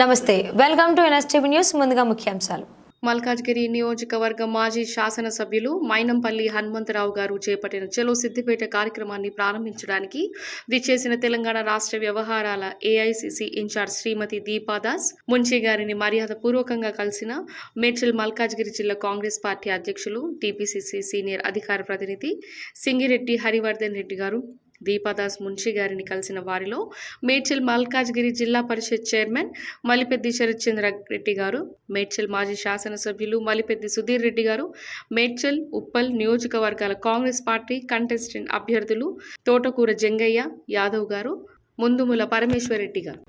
నమస్తే welcome to NSTV news ముందుగా ముఖ్యాంశాలు. మల్కాజ్గిరి నియోజకవర్గ మాజీ శాసనసభ్యులు మైనంపల్లి హనుమంతరావు గారు చేపట్టిన చలో సిద్దిపేట కార్యక్రమాన్ని ప్రారంభించడానికి విచ్చేసిన తెలంగాణ రాష్ట్ర వ్యవహారాల ఏఐసిసి ఇన్ఛార్జ్ శ్రీమతి దీపాదాస్ మున్షి గారిని మర్యాదపూర్వకంగా కలిసిన మేడ్చల్ మల్కాజ్గిరి జిల్లా కాంగ్రెస్ పార్టీ అధ్యక్షులు టీపీసీసీ సీనియర్ అధికార ప్రతినిధి సింగిరెడ్డి హరివర్ధన్ రెడ్డి గారు. దీపాదాస్ మున్షి గారిని కలిసిన వారిలో మేడ్చల్ మల్కాజ్గిరి జిల్లా పరిషత్ చైర్మన్ మలిపెద్ది శరత్చంద్ర రెడ్డి గారు మేడ్చల్ మాజీ శాసనసభ్యులు మలిపెద్ది సుధీర్ రెడ్డి గారు మేడ్చల్ ఉప్పల్ నియోజకవర్గాల కాంగ్రెస్ పార్టీ కంటెస్టెంట్ అభ్యర్థులు తోటకూర జంగయ్య యాదవ్ గారు ముందుముల పరమేశ్వర్ రెడ్డి గారు.